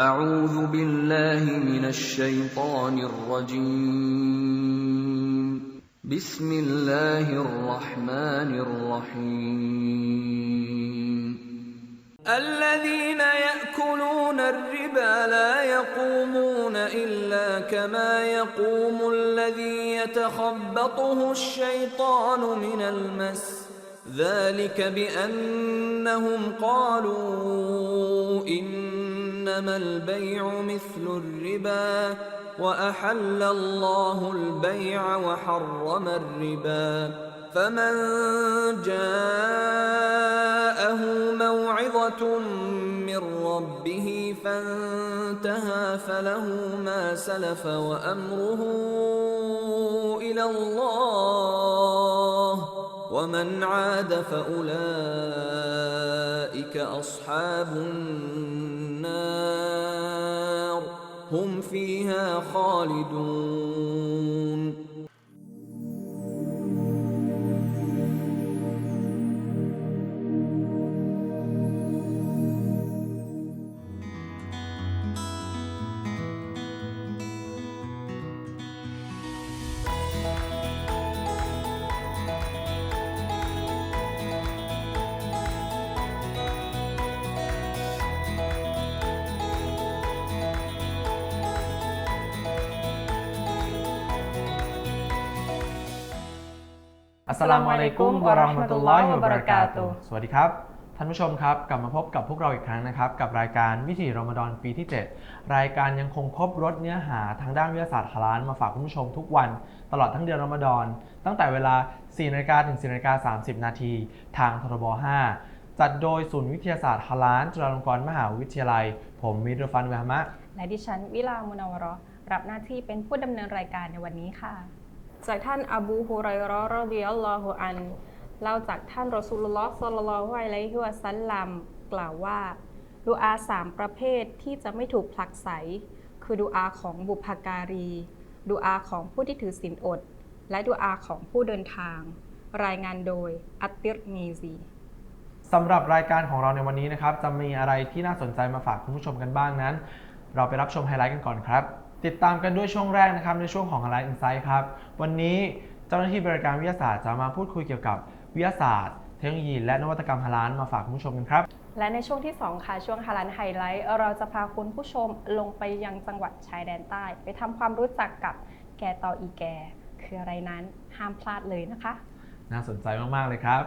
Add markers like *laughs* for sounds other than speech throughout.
أعوذ بالله من الشيطان الرجيم. بسم الله الرحمن الرحيم. الذين يأكلون الربا لا يقومون إلا كما يقوم الذي يتخبطه الشيطان من المس. ذلك بأنهم قالوا إنما البيع مثل الربا وأحل الله البيع وحرم الربا. فمن جاءه موعظة من ربه فانتهى فله ما سلف وأمره إلى الله. ومن عاد فأولئك أصحاب النار هم فيها خالدون. อัสสลามุอะลัยกุมวะเราะห์มะตุลลอฮิวะบะเราะกาตุฮ์สวัสดีครับ ท่านผู้ชมครับ กลับมาพบกับพวกเราอีกครั้งนะครับ กับรายการวิถีรอมฎอนปีที่ 7 รายการยังคงครบรถเนื้อหาทางด้านวิทยาศาสตร์ฮาลาลมาฝากคุณผู้ชมทุกวัน ตลอดทั้งเดือนรอมฎอน ตั้งแต่เวลา4นาฬิกาถึง4นาฬิกา30 นาที ทางทรบ5จัดโดยศูนย์วิทยาศาสตร์ฮาลาลจุฬาลงกรณ์มหาวิทยาลัย ผมมิรฟันเวหมะและดิฉันวิลามุนาวะเรอรับหน้าที่เป็นผู้ดำเนินรายการในวันนี้ค่ะ จากท่านอบูฮุไรร์รอฎิยัลลอฮุอันเล่าจากท่านรอซูลุลลอฮ์ศ็อลลัลลอฮุอะลัยฮิวะซัลลัมกล่าวว่าดูอาสามประเภทที่จะไม่ถูกผลักไส คือดูอาของบุพการี ดูอาของผู้ที่ถือศีลอด และดูอาของผู้เดินทาง รายงานโดยอัตติรมีซีสำหรับรายการของเราในวันนี้นะครับ จะมีอะไรที่น่าสนใจมาฝากคุณผู้ชมกันบ้างนั้น เราไปรับชมไฮไลท์กันก่อนครับ ติดตามกันด้วยช่วงแรกนะครับในช่วงของไฮไลท์อินไซต์ครับ วันนี้เจ้าหน้าที่บริการวิทยาศาสตร์จะมาพูดคุยเกี่ยวกับวิทยาศาสตร์ เทคโนโลยีและนวัตกรรมฮาลาลมาฝากคุณผู้ชมกันครับ และในช่วงที่ 2 ค่ะ ช่วงฮาลันไฮไลท์ เราจะพาคุณผู้ชมลงไปยังจังหวัดชายแดนใต้ ไปทำความรู้จักกับแกตออีแก คืออะไรนั้นห้ามพลาดเลยนะคะ น่าสนใจมาก ๆ เลยครับ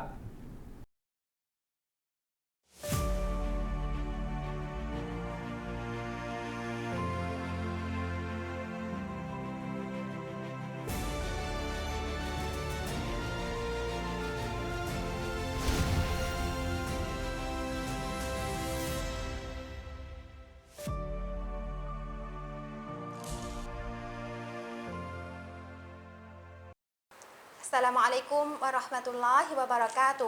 สสลามอะลัยกุมวะราะห์มะตุลลอฮิวะบะเราะกาตุ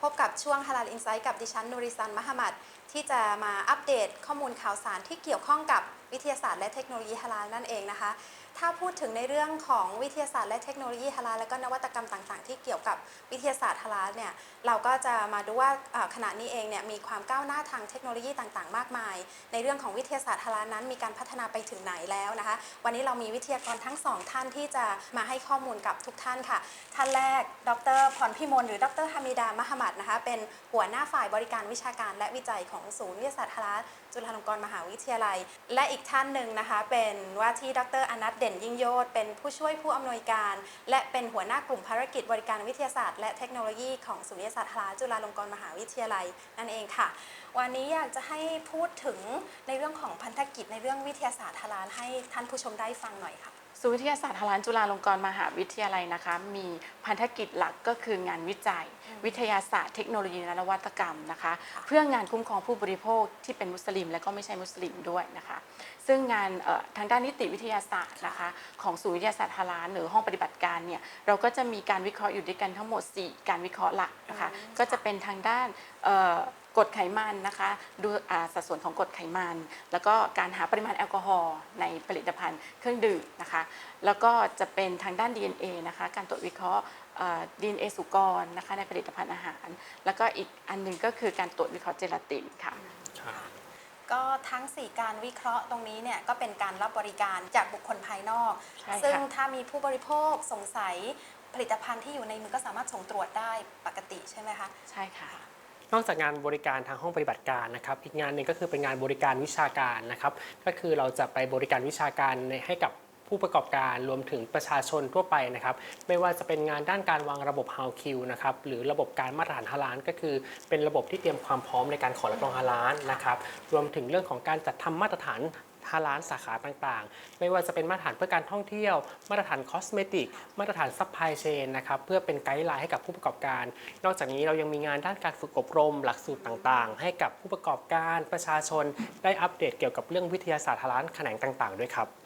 พบกับช่วงฮาลาลอินไซต์กับดิฉันนูริซันมหมัด ที่จะมาอัปเดตข้อมูลข่าวสารที่เกี่ยวข้องกับวิทยาศาสตร์และเทคโนโลยีฮาลาลนั่นเองนะคะถ้าพูดถึงในเรื่องของวิทยาศาสตร์และเทคโนโลยีฮาลาลและก็นวัตกรรมต่างๆ ที่เกี่ยวกับวิทยาศาสตร์ฮาลาลเนี่ยเราก็จะมาดูว่าขณะนี้เองเนี่ยมีความก้าวหน้าทางเทคโนโลยีต่างๆ มากมาย ในเรื่องของวิทยาศาสตร์ฮาลาลนั้น มีการพัฒนาไปถึงไหนแล้วนะคะ วันนี้เรามีวิทยากรทั้งสองท่านที่จะมาให้ข้อมูลกับทุกท่านค่ะ ท่านแรก ดรพรพิมลหรือดรฮามิดามหมัดนะคะเป็นหัวหน้าฝ่ายบริการวิชาการและวิจัยของศูนย์วิทยาศาสตร์ฮาลาลจุฬาลงกรณ์มหาวิทยาลัย และอีกท่านหนึ่งนะคะ เป็นว่าที่ดรอนัทเด่นยิ่งโยศเป็นผู้ช่วยผู้อำนวยการ และเป็นหัวหน้ากลุ่มภารกิจบริการวิทยาศาสตร์ และเทคโนโลยีของศูนย์วิทยาศาสตร์ฮาลาจุฬาลงกรณ์มหาวิทยาลัย นั่นเองค่ะ วันนี้อยากจะให้พูดถึงในเรื่องของพันธกิจในเรื่องวิทยาศาสตร์ฮาลาให้ท่านผู้ชมได้ฟังหน่อยค่ะ ศูนย์วิทยาศาสตร์ฮาลาลจุฬาลงกรณ์มหาวิทยาลัยนะคะ มีพันธกิจหลักก็คืองานวิจัย วิทยาศาสตร์เทคโนโลยีและนวัตกรรมนะคะ เพื่องานคุ้มครองผู้บริโภคที่เป็นมุสลิม และก็ไม่ใช่มุสลิมด้วยนะคะ ซึ่งงานเอ่อทางด้านนิติวิทยาศาสตร์นะคะ ของศูนย์วิทยาศาสตร์ฮาลาลหรือห้องปฏิบัติการเนี่ยเราก็จะมีการวิเคราะห์อยู่ด้วยกันทั้งหมด 4 การวิเคราะห์หลักนะคะอืมก็จะเป็นทางด้านเอ่อ กรดไขมันนะคะ ดูอ่าสัดส่วนของกรดไขมัน แล้วก็การหาปริมาณแอลกอฮอล์ในผลิตภัณฑ์เครื่องดื่มนะคะ แล้วก็จะเป็นทางด้าน DNA นะคะ การตรวจวิเคราะห์เอ่อ DNA สุกรนะคะในผลิตภัณฑ์อาหาร แล้วก็อีกอันหนึงก็คือการตรวจวิเคราะห์เจลาตินค่ะก็ทั้ง 4 การวิเคราะห์ตรงนี้เนี่ยก็เป็นการรับบริการจากบุคคลภายนอกใช่ค่ะซึ่งถ้ามีผู้บริโภคสงสัยผลิตภัณฑ์ที่อยู่ในมือก็สามารถส่งตรวจได้ปกติใช่ไหมคะ ใช่ค่ะ นอกจากงานบริการทางห้องปฏิบัติการนะครับอีกงานหนึ่งก็คือเป็นงานบริการวิชาการนะครับก็คือเราจะไปบริการวิชาการในให้กับผู้ประกอบการรวมถึงประชาชนทั่วไปนะครับ ไม่ว่าจะเป็นงานด้านการวางระบบ How Q นะครับหรือระบบการมาตรฐานฮาลานก็คือ เป็นระบบที่เตรียมความพร้อมในการขอรับรองฮาลานนะครับรวมถึงเรื่องของการจัดทำมาตรฐาน ฮาลานสาขาต่างๆ ไม่ว่าจะเป็นมาตรฐานเพื่อการท่องเที่ยว มาตรฐานคอสเมติก มาตรฐานซัพพลายเชนนะครับ เพื่อเป็นไกด์ไลน์ให้กับผู้ประกอบการ นอกจากนี้เรายังมีงานด้านการฝึกอบรม หลักสูตรต่างๆ ให้กับผู้ประกอบการประชาชน ได้อัปเดตเกี่ยวกับเรื่องวิทยาศาสตร์ฮาลานแขนงต่าง ๆ ด้วยครับ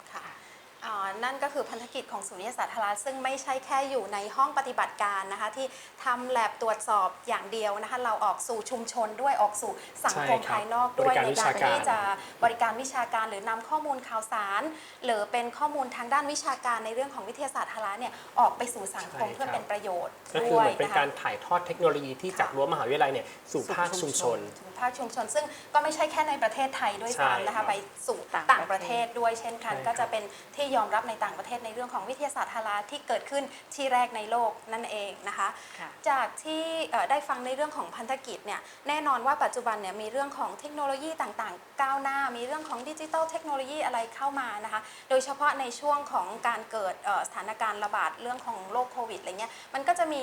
นั่นก็คือพันธกิจของศูนย์วิทยาศาสตร์ฮาลาลซึ่งไม่ใช่แค่อยู่ในห้องปฏิบัติการนะคะ ที่ทำแลบตรวจสอบอย่างเดียวนะคะเราออกสู่ชุมชนด้วยออกสู่สังคมใช่ครับภายนอกด้วยบริการในวิกาชารการ ที่จะบริการวิชาการหรือนำข้อมูลข่าวสาร หรือเป็นข้อมูลทางด้านวิชาการในเรื่องของวิทยาศาสตร์ฮาลาลเนี่ยออกไปสู่สังคมเพื่อเป็นประโยชน์ก็คือด้วเหยมือนเป็นนะคะ การถ่ายทอดเทคโนโลยีที่จากรั้วมหาวิทยาลัยเนี่ยสู่ภาคชุมชน ถึงภาคชุมชน ซึ่งก็ไม่ใช่แค่ในประเทศไทยด้วยใช่ซ้ำนะครัคะบไปสู่ต่างต่างประเทศด้วยเช่นกัน ใช่ครับ ก็จะเป็นที่ยอมรับในต่างประเทศในเรื่องของวิทยาศาสตร์ฮาลาลที่เกิดขึ้นที่แรกในโลกนั่นเองนะคะค่ะจากที่เอ่อได้ฟังในเรื่องของพันธกิจเนี่ยแน่นอนว่าปัจจุบันเนี่ยมีเรื่องของเทคโนโลยีต่างๆก้าวหน้า มีเรื่องของดิจิทัลเทคโนโลยีอะไรเข้ามานะคะ โดยเฉพาะในช่วงของการเกิดสถานการณ์ระบาดเรื่องของโรคโควิดอะไรเงี้ย มันก็จะมี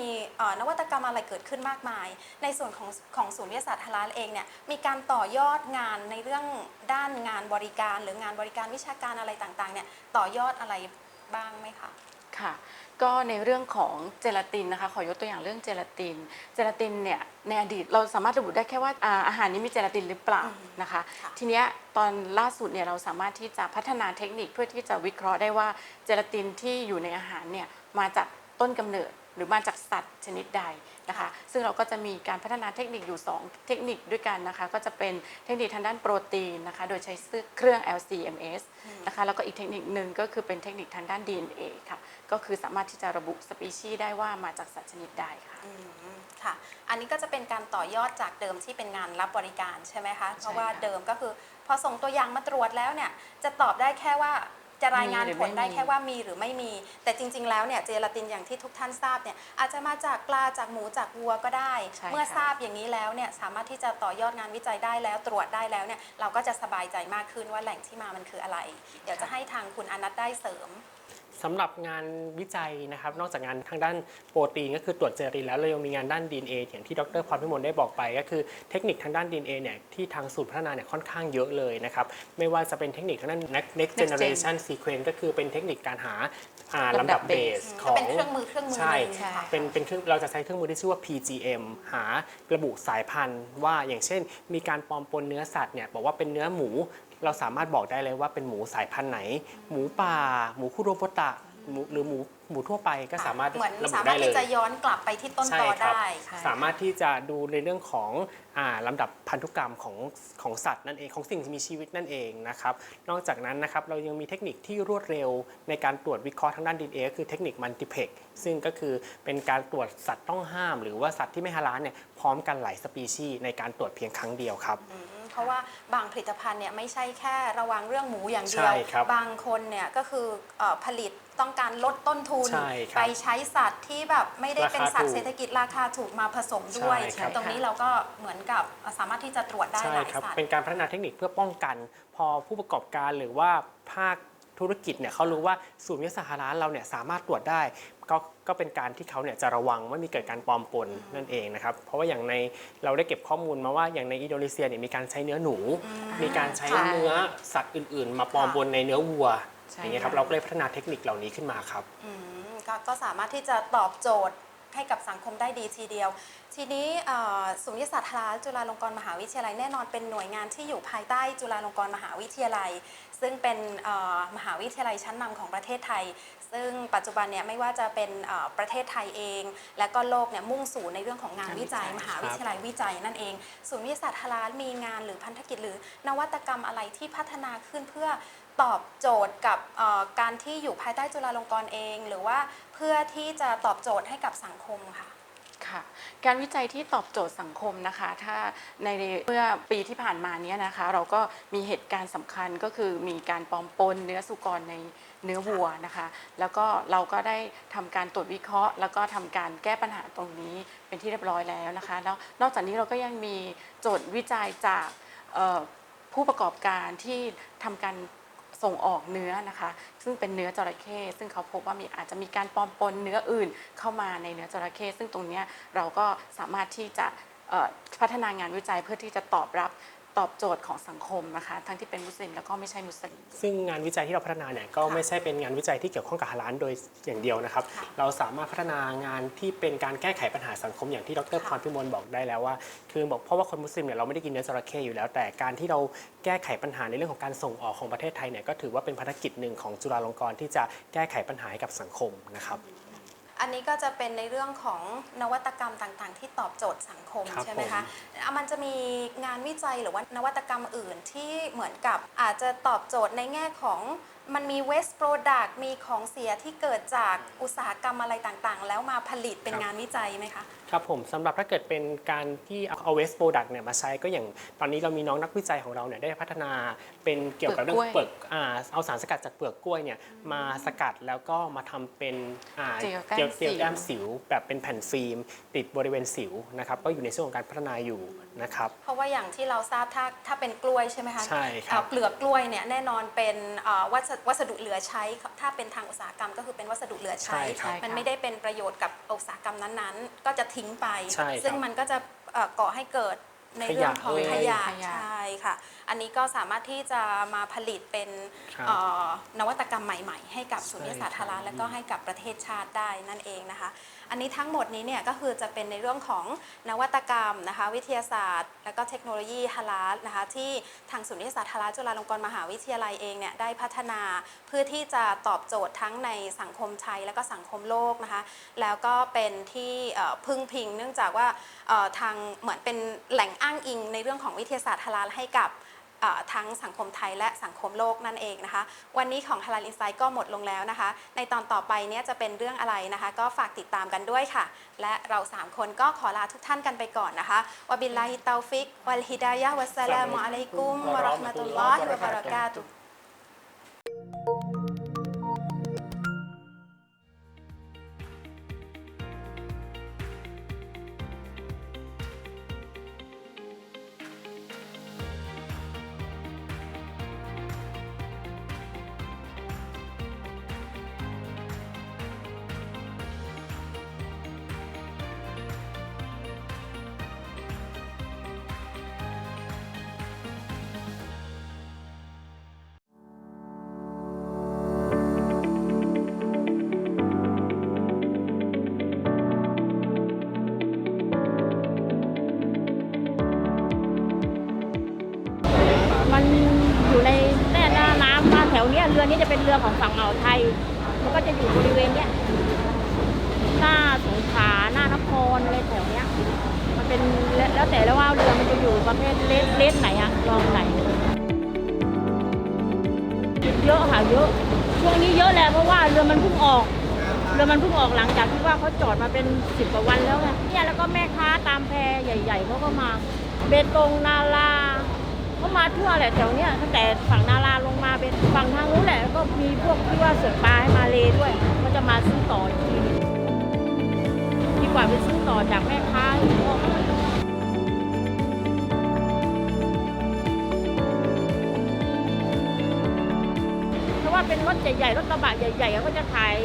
นวัตกรรมอะไรเกิดขึ้นมากมาย ในส่วนของของศูนย์วิทยาศาสตร์ฮาลาลเองเนี่ย มีการต่อยอดงานในเรื่องด้านงานบริการ หรืองานบริการวิชาการอะไรต่างๆเนี่ย ต่อยอดอะไรบ้างไหมคะ ค่ะ ก็ในเรื่องของเจลาตินนะคะ ขอยกตัวอย่างเรื่องเจลาติน เจลาตินเนี่ยในอดีตเราสามารถระบุได้แค่ว่าอ่าอาหารนี้มีเจลาตินหรือเปล่าอืมนะคะค่ะทีเนี้ยตอนล่าสุดเนี่ยเราสามารถที่จะพัฒนาเทคนิคเพื่อที่จะวิเคราะห์ได้ว่าเจลาตินที่อยู่ในอาหารเนี่ยมาจากต้นกำเนิด หรือมาจากสัตว์ชนิดใดนะคะ ซึ่งเราก็จะมีการพัฒนาเทคนิคอยู่ 2 เทคนิคด้วยกันนะคะ ก็จะเป็นเทคนิคทางด้านโปรตีนนะคะ โดยใช้เครื่อง LCMS นะคะ แล้วก็อีกเทคนิคหนึ่งก็คือเป็นเทคนิคทางด้าน DNA ค่ะ ก็คือสามารถที่จะระบุสปีชีส์ได้ว่ามาจากสัตว์ชนิดใดค่ะอืมค่ะ อันนี้ก็จะเป็นการต่อยอดจากเดิมที่เป็นงานรับบริการใช่ไหมคะ เพราะว่าค่ะเดิมก็คือพอส่งตัวอย่างมาตรวจแล้วเนี่ยจะตอบได้แค่ว่า จะรายงานมีหรือผลได้ไม่มีแค่ว่ามีหรือไม่มี แต่จริง ๆ แล้วเนี่ยเจลาตินอย่างที่ทุกท่านทราบเนี่ยอาจจะมาจากปลาจากหมูจากวัวก็ได้ใช่เมื่อค่ะทราบอย่างนี้แล้วเนี่ยสามารถที่จะต่อยอดงานวิจัยได้แล้วตรวจได้แล้วเนี่ยเราก็จะสบายใจมากขึ้นว่าแหล่งที่มามันคืออะไร เดี๋ยวจะให้ทางคุณอนัทได้เสริม สำหรับงานวิจัยนะครับ นอกจากงานทางด้านโปรตีนก็คือตรวจเจลาตินแล้วเรายังมีงานด้าน DNA อย่างที่ดรพรพิมลได้บอกไป ก็คือเทคนิคทางด้าน DNA เนี่ยที่ทางศูนย์พัฒนาเนี่ยค่อนข้างเยอะเลยนะครับ ไม่ว่าจะเป็นเทคนิคทางด้าน next next generation sequence ก็คือเป็นเทคนิคการหาอ่าลำดับลำดับเบส base ขก็องเป็นเครื่องมือเครื่องมือใช่ หนึ่งใช่ค่ะ เป็นเป็นเครื่องเราจะใช้เครื่องมือที่ชื่อว่า PGM หาระบุสายพันธุ์ว่าอย่างเช่น มีการปลอมปนเนื้อสัตว์เนี่ยบอกว่าเป็นเนื้อหมู เราสามารถบอกได้เลยว่าเป็นหมูสายพันธุ์ไหน หมูป่า หมูคุโรโบตะหมูหรือหมูหมูทั่วไปก็สามารถเหมือนระบุสามารได้ถเลที่ย จะย้อนกลับไปที่ต้นใช่ตอครับ ได้ใช่สามารถที่จะดูในเรื่องของอ่าลำดับพันธุกรรมของของสัตว์นั่นเองของสิ่งที่มีชีวิตนั่นเองนะครับนอกจากนั้นนะครับเรายังมีเทคนิคที่รวดเร็วในการตรวจวิเคราะห์ทางด้าน DNA ก็คือเทคนิคมัลติเพกซึ่งก็คือเป็นการตรวจสัตว์ต้องห้าม หรือว่าสัตว์ที่ไม่ฮาลาลเนี่ยพร้อมกันหลายสปีชีส์ในการตรวจเพียงครั้งเดียวครับ อืม เพราะว่าบางผลิตภัณฑ์เนี่ยไม่ใช่แค่ระวังเรื่องหมูอย่างเดียว ใช่ครับบางคนเนี่ยก็คือเอ่อผลิตต้องการลดต้นทุน ใช่ครับไปใช้สัตว์ที่แบบไม่ได้เป็นราคาสัตว์ถูกเศรษฐกิจราคาถูกมาผสมด้วย ใช่ครับ ตรงนี้เราก็เหมือนกับสามารถที่จะตรวจได้ใช่หลายครับ สัตว์ เป็นการพัฒนาเทคนิคเพื่อป้องกัน พอผู้ประกอบการหรือว่าภาค ธุรกิจเนี่ยเขารู้ว่าศูนย์วิทยาศาสตร์ฮาลาลเราเนี่ยสามารถตรวจได้ ก็ก็เป็นการที่เขาเนี่ยจะระวังว่ามีเกิดการปลอมปนนั่นเองนะครับเพราะว่าอย่างในเราได้เก็บข้อมูลมาว่าอย่างในอินโดนีเซียเนี่ยมีการใช้เนื้อหนู มีการใช้ค่ะ เนื้อสัตว์อื่น ๆ มาปลอมปนในเนื้อวัวใช่ อย่างเงี้ยครับค่ะเราก็เลยพัฒนาเทคนิคเหล่านี้ขึ้นมาครับ อืมก็ก็สามารถที่จะตอบโจทย์ให้กับสังคมได้ดีทีเดียว ทีนี้เอ่อศูนย์วิทยาศาสตร์ฮาลาลจุฬาลงกรณ์มหาวิทยาลัยแน่นอนเป็นหน่วยงานที่อยู่ภายใต้จุฬาลงกรณ์มหาวิทยาลัย ซึ่งเป็นเอ่อมหาวิทยาลัยชั้นนำของประเทศไทย ซึ่งปัจจุบันเนี่ยไม่ว่าจะเป็นเอ่อประเทศไทยเอง และก็โลกเนี่ยมุ่งสู่ในเรื่องของงานวิจัย มหาวิทยาลัยวิจัยนั่นเอง ศูนย์วิทยาศาสตร์ฮาลาลมีงานหรือพันธกิจหรือนวัตกรรมอะไรที่พัฒนาขึ้นเพื่อตอบโจทย์กับเอ่อการที่อยู่ภายใต้จุฬาลงกรณ์เอง หรือว่าเพื่อที่จะตอบโจทย์ให้กับสังคมค่ะ ค่ะ การวิจัยที่ตอบโจทย์สังคมนะคะ ถ้าในเมื่อปีที่ผ่านมาเนี้ยนะคะ เราก็มีเหตุการณ์สำคัญก็คือมีการปลอมปนเนื้อสุกรในเนื้อวัวนะคะ แล้วก็เราก็ได้ทำการตรวจวิเคราะห์ แล้วก็ทำการแก้ปัญหาตรงนี้เป็นที่เรียบร้อยแล้วนะคะ แล้วนอกจากนี้เราก็ยังมีโจทย์วิจัยจากผู้ประกอบการที่ทำการ ส่งออกเนื้อนะคะ ซึ่งเป็นเนื้อจระเข้ซึ่งเขาพบว่ามีอาจจะมีการปลอมปนเนื้ออื่นเข้ามาในเนื้อจระเข้ซึ่งตรงนี้เราก็สามารถที่จะพัฒนางานวิจัยเพื่อที่จะตอบรับ ตอบโจทย์ของสังคมนะคะ ทั้งที่เป็นมุสลิมแล้วก็ไม่ใช่มุสลิม ซึ่งงานวิจัยที่เราพัฒนาเนี่ยก็ไม่ใช่เป็นงานวิจัยที่เกี่ยวข้องกับฮาลาลโดยอย่างเดียวนะครับเราสามารถพัฒนางานที่เป็นการแก้ไขปัญหาสังคมอย่างที่ดรพรพิมลบอกได้แล้วว่า คือบอกเพราะว่าคนมุสลิมเนี่ยเราไม่ได้กินเนื้อจระเข้อยู่แล้ว แต่การที่เราแก้ไขปัญหาในเรื่องของการส่งออกของประเทศไทยเนี่ยก็ถือว่าเป็นภารกิจหนึ่งของจุฬาลงกรณ์ที่จะแก้ไขปัญหาให้กับสังคมนะครับ อันนี้ก็จะเป็นในเรื่องของนวัตกรรมต่างๆ ที่ตอบโจทย์สังคมครับใช่ไหมคะอะมันจะมีงานวิจัยหรือว่านวัตกรรมอื่นที่เหมือนกับอาจจะตอบโจทย์ในแง่ของมันมี waste product มีของเสียที่เกิดจากอุตสาหกรรมอะไรต่างๆ แล้วมาผลิตเป็นงานวิจัยไหมคะ ครับผมสำหรับถ้าเกิดเป็นการที่เอา waste product เนี่ยมาใช้ก็อย่างตอนนี้เรามีน้องนักวิจัยของเราเนี่ยได้พัฒนาเป็นเกี่ยวกับเรื่องเปเปลืลืออกกกล้วยอ่าเอาสารสกัดจากเปลือกกล้วยเนี่ยมาสกัดแล้วก็มาทำเป็นอ่าเจลแต้มเจลเจลสิวแต้มสิว แบบเป็นแผ่นฟิล์ม ติดบริเวณสิวนะครับก็อยู่ในช่วงของการพัฒนาอยู่นะครับเพราะว่าอย่างที่เราทราบถ้าถ้าเป็นกล้วยใช่ไหมคะใช่ครับเอ่อเปลือกกล้วยเนี่ยแน่นอนเป็นเอ่อวัสดุวัสดุเหลือใช้ ถ้าเป็นทางอุตสาหกรรมก็คือเป็นวัสดุเหลือใช้ใช่ครับมันไม่ได้เป็นประโยชน์กับอุตสาหกรรมนั้นๆ ก็จะทิ้งไป ใช่ครับซึ่งมันก็จะเอ่อก่อให้เกิดในเรื่องของขขยะยะขยะใช่ค่ะ อันนี้ก็สามารถที่จะมาผลิตเป็นครับเอ่อนวัตกรรมใหม่ ๆ ให้กับใช่สุนิสาธารครัณบและก็ให้กับประเทศชาติได้นั่นเองนะคะ อันนี้ทั้งหมดนี้เนี่ยก็คือจะเป็นในเรื่องของนวัตกรรมนะคะวิทยาศาสตร์ และก็เทคโนโลยีฮาลาลนะคะที่ทางศูนย์วิทยาศาสตร์ฮาลาลจุฬาลงกรณ์มหาวิทยาลัยเองเนี่ยได้พัฒนาเพื่อที่จะตอบโจทย์ทั้งในสังคมไทยและก็สังคมโลกนะคะแล้วก็เป็นที่พึ่งพิง เนื่องจากว่าทางเหมือนเป็นแหล่งอ้างอิงในเรื่องของวิทยาศาสตร์ฮาลาลให้กับ ทั้งสังคมไทยและสังคมโลกนั่นเองนะคะ วันนี้ของ Halal Insight ก็หมดลงแล้วนะคะ ในตอนต่อไปเนี้ยจะเป็นเรื่องอะไรนะคะ ก็ฝากติดตามกันด้วยค่ะ และเรา 3 คนก็ขอลาทุกท่านกันไปก่อนนะคะวะบิลลาฮิตาฟิก วัลฮิดายะวัสสลามุอะลัยกุมวะเราะห์มะตุลลอฮิวะบะเราะกาตุฮ์ มันอยู่ในแน่น้าน้ำมาแถวเนี้ยเรือนี้จะเป็นเรือของฝั่งอ่าวไทย มันก็จะอยู่บริเวณเนี้ยหน้าสงขลาหน้านครอะไรแถวเนี้ย มันเป็นแล้วแต่แล้วว่าเรือมันจะอยู่ประเภทเลสเลสไหนอะลองไหนเยอะค่ะเยอะช่วงนี้เยอะแหละเพราะว่าเรือมันเพิ่งออกเรือมันเพิ่งออกหลังจากที่ว่าเขาจอดมาเป็นสิบกว่าวันแล้วไงเนี่ยแล้วก็แม่ค้าตามแพใหญ่ ๆเขาก็มา เบตงนาลา เขามาทั่วแหละแถวเนี้ยตั้งแต่ฝั่งนาลาลงมาเป็นฝั่งทางนู้นแหละแล้วก็มีพวกที่ว่าเสือปลาให้มาเลด้วย ก็จะมาซื้อต่ออีกทีดีกว่าไปซื้อต่อจากแม่ค้าอีกพวกเพราะว่าเป็นรถใหญ่ๆรถกระบะใหญ่ๆก็จะขาย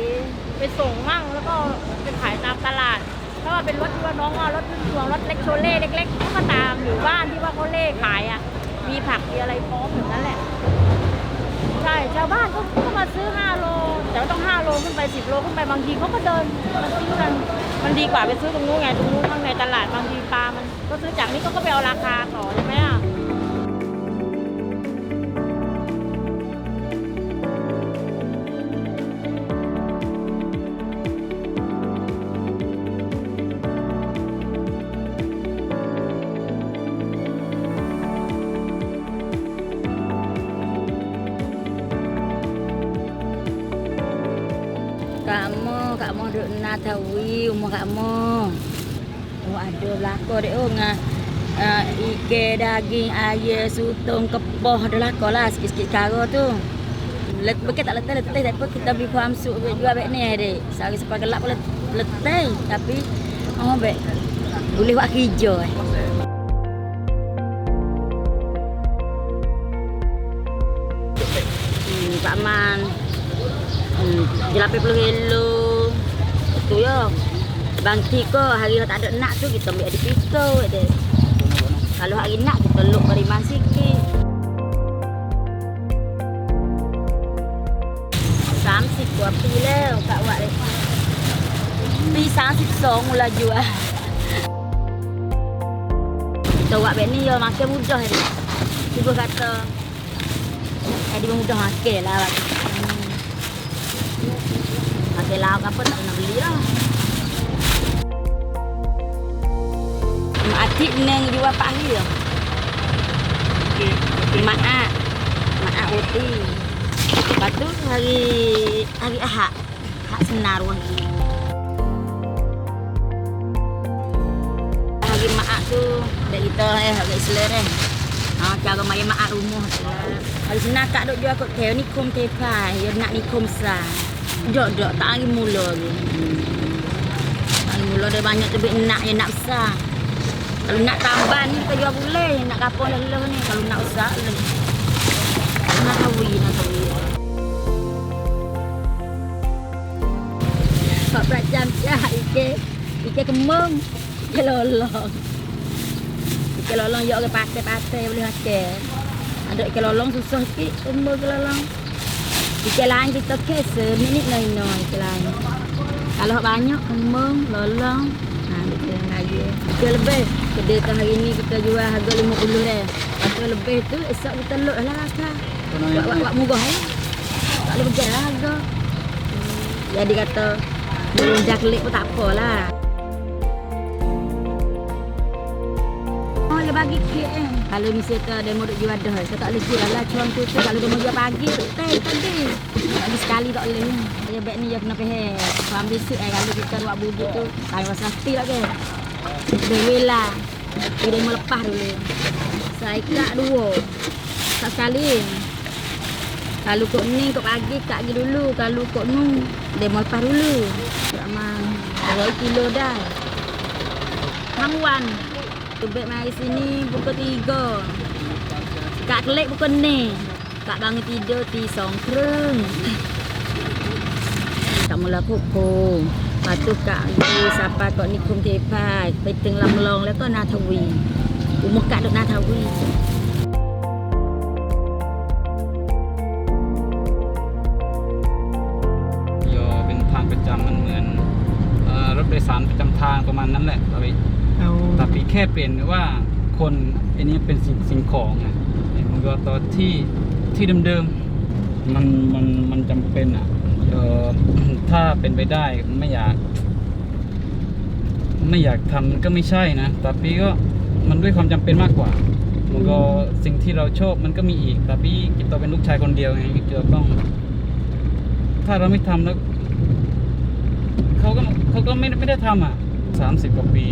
ไปส่งมั่งแล้วก็ไปขายตามตลาดเพราะว่าเป็นรถที่ว่าน้องว่ารถพื้นเมืองรถเล็กโชเล่เล็กๆเขาก็ตามอยู่บ้านที่ว่าเขาเล่ขายอะ มีผักมีอะไรพร้อมอย่างนั้นแหละ ใช่ชาวบ้านก็ก็มาซื้อ 5 โล แต่ว่าต้อง 5 โลขึ้นไป 10 โลขึ้นไปบางทีเขาก็เดินมาซื้อกัน มันดีกว่าไปซื้อตรงนู้นไงตรงนู้นข้างในตลาดบางทีปลา มันก็ซื้อจากนี้ก็ไปเอาราคาต่อใช่ไหมอะ Mo. Oh ada belakang dek oh ngah uh, ikan daging ayam sutong kepoh ada belakang lah sikit-sikit cara tu. Let bukan tak letih letih tapi kita beri faham su jual beg ni dek. Sehari sepak gelap pun let- letih tapi oh beg boleh buat kerja eh. Hmm, Pak Man. Hmm, jelapi puluh kilo. Itu ya bangsi ko hari tak ada nak tu kita ambil ada pisau ada kalau hari nak kita luk dari masih sikit. Sam sik ko api lah kak wak lepas Pi sang sik song mula jual eh. kita buat bek ni ya makan mudah ni. Cuba kata eh, jadi mudah makan lah hmm. Makan lauk apa tak nak beli lah. Atik neng jual pagi ya. Mak Ak. Mak Ak roti. Lepas tu hari hari Ahad. Hak senar wah. Hari Mak Ak tu dak kita eh hari Islam eh. Ha, cara maya mak Ak rumah tu. Hari senar kak duk jual kot keo ni kum tepai, ya nak ni kum sa. Dok dok tak hari mula lagi. Hari mula dia banyak tu nak ya nak besar. Kalau nak tambah ni kita jual boleh. Nak kapal lelah ni. Kalau nak usah le. Nak tawi, nak tawi. Kau beracam cah ike. Ike kemung. Ike lolong. Ike lolong yuk ke patai-patai boleh makan. Ada ike lolong susah sikit. Kemung ike lolong. Ike lain kita kesa. Minit lain-lain ike lain. Kalau banyak kemung, lolong. Ha. Kita lebih. Kedai tu hari ni kita jual harga RM50 dah. Lepas tu lebih tu esok kita load lah rasa. Buat, buat, buat murah eh. Tak boleh berjalan lah harga. Hmm, Jadi kata Melunjak kelik pun tak apa lah. Oh, dia bagi kek eh. Kalau misalnya dia mau duk jual dah, saya tak boleh jual lah. Cuang tu tu kalau dia mau jual pagi, teh tadi. Lagi sekali tak boleh. Dia beg ni dia kena pehe. Faham besok eh kalau kita buat bubuk tu, tak rasa hati lah ke. Dia wela. Dia mau lepas dulu. Saya kak dua. Tak sekali. Kalau kok ni kok pagi kak pergi dulu. Kalau kok nu dia mau lepas dulu. Ramang. Dua kilo dah. Hangwan. Tu beg mari sini pukul tiga. Kak kelik pukul ni. Kak bangun tidur ti song kreng. *laughs* Tak mula pukul. Lepas tu kak pergi sampai kok ni kum tepai. Pergi tengah melong แล้วก็นาทวี Umur kak duk นาทวีโยเป็นทางประจำมันเหมือนเอ่อรถโดยสารประจำทางประมาณนั้นแหละแต่ปีเอาแต่ปีแค่เปลี่ยนว่าคนอันนี้เป็นสิ่งสิ่งของอะมันก็ตัวที่ที่เดิมๆมันมันมันจำเป็นอะ เออถ้าเป็นไปได้ไม่อยาก ไม่อยากทำก็ไม่ใช่นะแต่ปีก็มันด้วยความจำเป็นมากกว่ามันก็สิ่งที่เราชอบมันก็มีอีกแต่ปีกิตโตเป็นลูกชายคนเดียวไงจะต้อง ถ้าเราไม่ทำแล้วเขาก็เขาก็ไม่ไม่ได้ทำอะสามสิบกว่าปี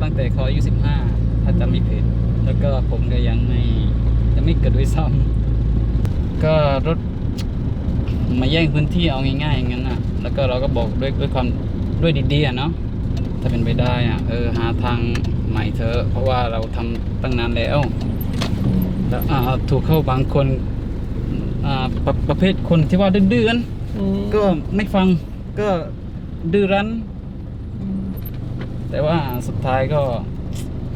ตั้งแต่เขาอายุสิบห้าถ้าจำไม่ผิดแล้วก็ผมก็ยังไม่ยังไม่เกิดด้วยซ้ำก็รถ มาแย่งพื้นที่เอาง่ายๆอย่างนั้นอะ แล้วก็เราก็บอกด้วยด้วยความด้วยดีๆอะเนาะถ้าเป็นไปได้อะเออหาทางใหม่เถอะเพราะว่าเราทำตั้งนานแล้วแล้วอ่าถูกเข้าบางคนอ่าประประเภทคนที่ว่าดื้อๆอืมก็ไม่ฟังก็ดื้อรั้น แต่ว่าสุดท้ายก็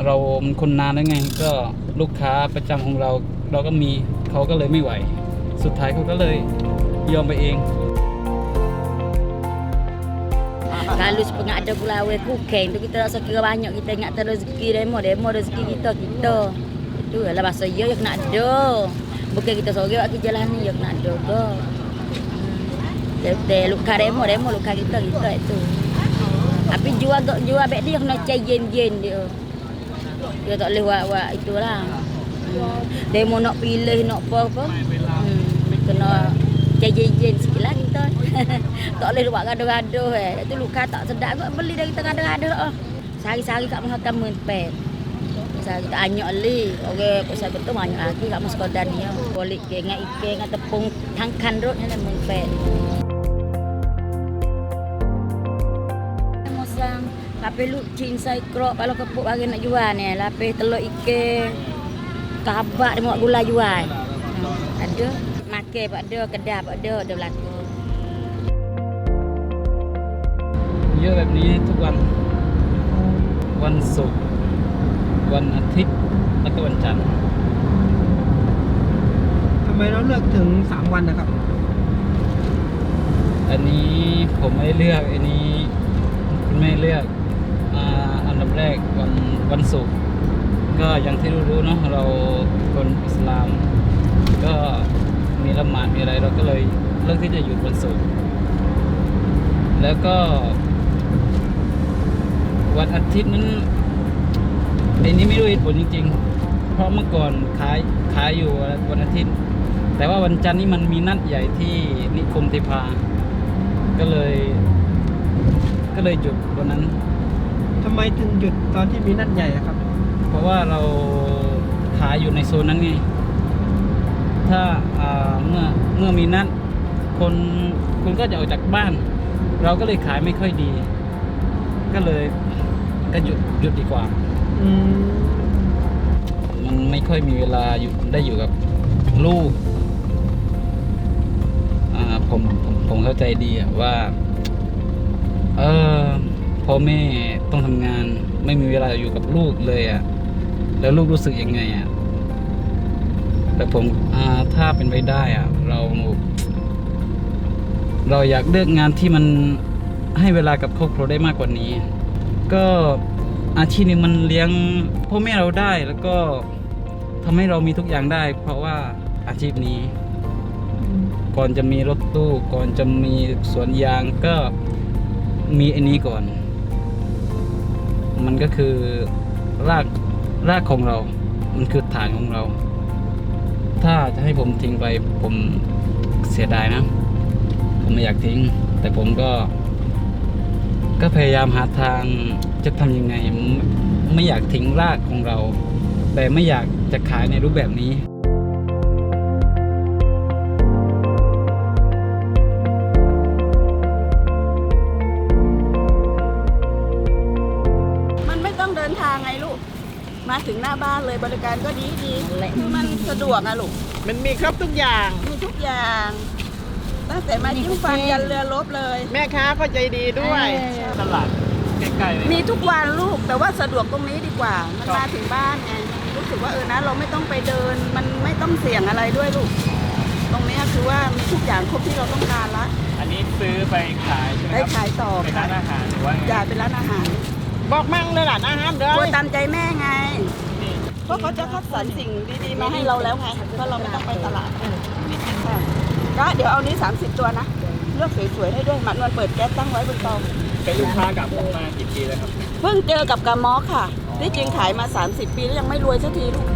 เรามันคนนานแล้วไง ก็ลูกค้าประจำของเรา เราก็มีเขาก็เลยไม่ไหว สุดท้ายเขาก็เลย ยอมไปเอง Kalau sepengah ada pulawai kuken tu kita rasa kira banyak kita ingat ter rezeki demo demo rezeki kita kita. Itu lah bahasa ya yang nak ada. Bukan kita sore waktu jalan ni yang nak ada ke. Lepas luka demo demo luka kita kita itu. Tapi jual tak jual beg dia kena cai jen-jen dia. Dia tak boleh buat buat itulah. Hmm. Demo nak pilih nak apa-apa. Hmm. Kena jen-jen sikit lah *laughs* kita. tak boleh buat gaduh-gaduh eh. Itu luka tak sedap kot beli dari tengah gaduh-gaduh oh. Sehari-sehari kat kan RM18. Sehari kita anyok li. Okey, kok saya betul anyok lagi kat mas kodan ni. Bolik ke dengan ikan dengan tepung tangkan rot ni RM18. Mosang lapis lu cin sai krok kalau kepuk bagi nak jual ni. Lapis telur ikan. Kabak dia mau gula jual. Hmm, Ada. Makan pun ada, kedai pun ada, ada berlaku. เยอะแบบนี้ทุกวัน วันศุกร์วันอาทิตย์แล้วก็วันจันทร์ทำไมเราเลือกถึง 3 วันนะครับ อันนี้ผมไม่ได้เลือกอันนี้คุณแม่เลือกอ่าอันดับแรกวันวันศุกร์ก็อย่างที่รู้ๆเนาะเราคนอิสลามก็ มีละหมาดมีอะไรเราก็เลยเลือกที่จะหยุดวันศุกร์แล้วก็ วันอาทิตย์นั้นไอ้นี้ไม่รู้เหตุผลจริงๆ เพราะเมื่อก่อนขายขายอยู่วันอาทิตย์ แต่ว่าวันจันทร์นี่มันมีนัดใหญ่ที่นิคมเทพา ก็เลย ก็เลยหยุดวันนั้น ทำไมถึงหยุดตอนที่มีนัดใหญ่อะครับ เพราะว่าเราขายอยู่ในโซนนั้นไง ถ้าอ่าเมื่อเมื่อมีนัดคนคนก็จะออกจากบ้าน เราก็เลยขายไม่ค่อยดี ก็เลยก็หยุดหยุดดีกว่าอืมมันไม่ค่อยมีเวลาอยู่ได้อยู่กับลูกอ่าผมผมผมเข้าใจดีอะว่า เออพ่อแม่ต้องทำงาน ไม่มีเวลาอยู่กับลูกเลยอะแล้วลูกรู้สึกยังไงอะ แต่ผมถ้าเป็นไปได้อะเรา เราอยากเลือกงานที่มันให้เวลากับครอบครัวได้มากกว่านี้ ก็อาชีพนี้มันเลี้ยงพ่อแม่เราได้แล้วก็ทำให้เรามีทุกอย่างได้ เพราะว่าอาชีพนี้ ก่อนจะมีรถตู้ก่อนจะมีสวนยางก็มีอันนี้ก่อน มันก็คือรากรากของเรา มันคือฐานของเรา ถ้าจะให้ผมทิ้งไปผมเสียดายนะ ผมไม่อยากทิ้ง แต่ผมก็ ก็พยายามหาทางจะทำยังไง ไม่อยากทิ้งรากของเรา แต่ไม่อยากจะขายในรูปแบบนี้ บ้านเลยบริการก็ดีดีคือมันสะดวกอะลูก มันมีครบทุกอย่าง มีทุกอย่าง ตั้งแต่มายิ้มฟันยันเรือลบเลย แม่ค้าก็ใจดีด้วยตลาดใกล้ๆเลยมีทุกวันลูกแต่ว่าสะดวกตรงนี้ดีกว่า มันมาถึงบ้านไงรู้สึกว่าเออนะเราไม่ต้องไปเดิน มันไม่ต้องเสี่ยงอะไรด้วยลูก ตรงเนี้ยคือว่ามีทุกอย่างครบที่เราต้องการละ อันนี้ซื้อไปขายใช่ไหมได้ครับขายต่อเป็นค่ะร้านอาหารหรือว่าไงจ่ายเป็นร้านอาหาร บอกมั่งเลยหลานอาหารเด้กลัวอตามใจแม่ไง เพราะเขาจะคัดสรรสิ่งดีๆมาให้เราแล้วไงเพราะเราไม่ต้องไปตลาดค่ะก็เดี๋ยวเอานี้ 30 ตัวนะ เลือกสวยๆให้ด้วยหมันวันเปิดแก๊สตั้งไว้บนเตาเป็นลูกค้ากับผมมากี่ปีแล้วครับ เพิ่งเจอกับกามอค่ะ ที่จริงขายมา 30 ปีแล้วยังไม่รวยสักทีลูก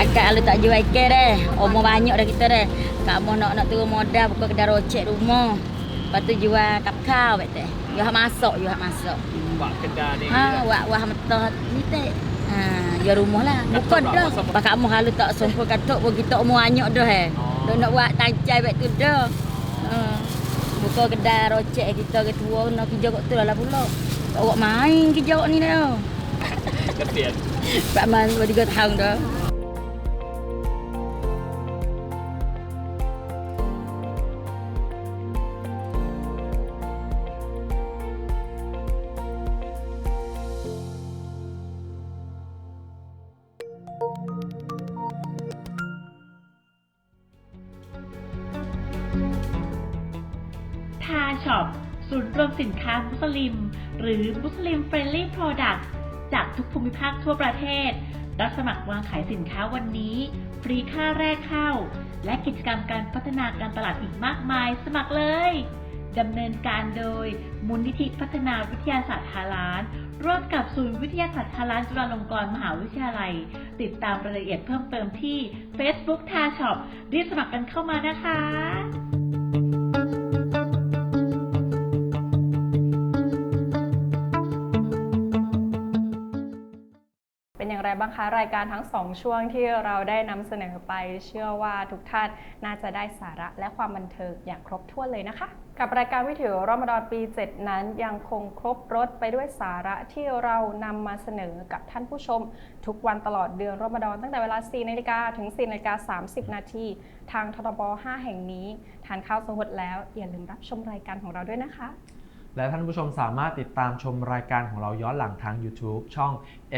Akak lu tak jual ikan dah. Omong banyak dah kita dah. Kak mau nak nak turun modal buka kedai rocek rumah. Lepas tu jual kap kau betul. You hak masak, you hak masak. บะกระดาษเอง Ha, wak wak mentah ni teh. Ha, jual rumah lah. Bukan dah. Pak kamu halu tak sompol katok pun kita omong banyak dah eh. Dok nak buat tancai bet tu dah. Ha. Buka kedai rocek kita ke tua nak kerja kat tu lah pula. Awak main kerja kat ni dah. เกษียณ Pak Man 23 tahun dah. ค้ามุสลิม หรือมุสลิมเฟรนลี่โปรดักต์จากทุกภูมิภาคทั่วประเทศ รับสมัครวางขายสินค้าวันนี้ ฟรีค่าแรกเข้า และกิจกรรมการพัฒนาการตลาดอีกมากมาย สมัครเลยดำเนินการโดยมูลนิธิพัฒนาวิทยาศาสตร์ฮาลานร่วมกับศูนย์วิทยาศาสตร์ฮาลานจุฬาลงกรณ์มหาวิทยาลัย ติดตามรายละเอียดเพิ่มเติมที่ Facebook ทาช็อปรีบสมัครกันเข้ามานะคะ ไรบ้างคะ รายการทั้งสองช่วงที่เราได้นำเสนอไป เชื่อว่าทุกท่านน่าจะได้สาระและความบันเทิงอย่างครบถ้วนเลยนะคะ กับรายการวิถีรอมฎอนปี 7 นั้นยังคงครบรถไปด้วยสาระที่เรานำมาเสนอกับท่านผู้ชม ทุกวันตลอดเดือนรอมฎอนตั้งแต่เวลา 4 นาฬิกาถึง 4 นาฬิกา 30 นาทีทางททบ5แห่งนี้ทานข้าวสวดแล้วอย่าลืมรับชมรายการของเราด้วยนะคะ และท่านผู้ชมสามารถติดตามชมรายการของเราย้อนหลังทาง YouTube ช่อง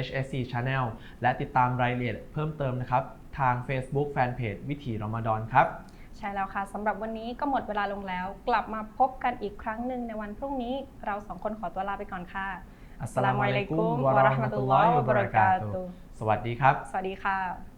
HSC Channel และติดตามรายละเอียดเพิ่มเติมนะครับ ทาง Facebook Fanpage วิถีรอมฎอนครับ ใช่แล้วค่ะสำหรับวันนี้ก็หมดเวลาลงแล้ว กลับมาพบกันอีกครั้งหนึ่งในวันพรุ่งนี้เราสองคนขอตัวลาไปก่อนค่ะอัสสลามุอะลัยกุมวะเราะห์มะตุลลอฮิวะบะเราะกาตุฮ์สวัสดีครับ สวัสดีค่ะ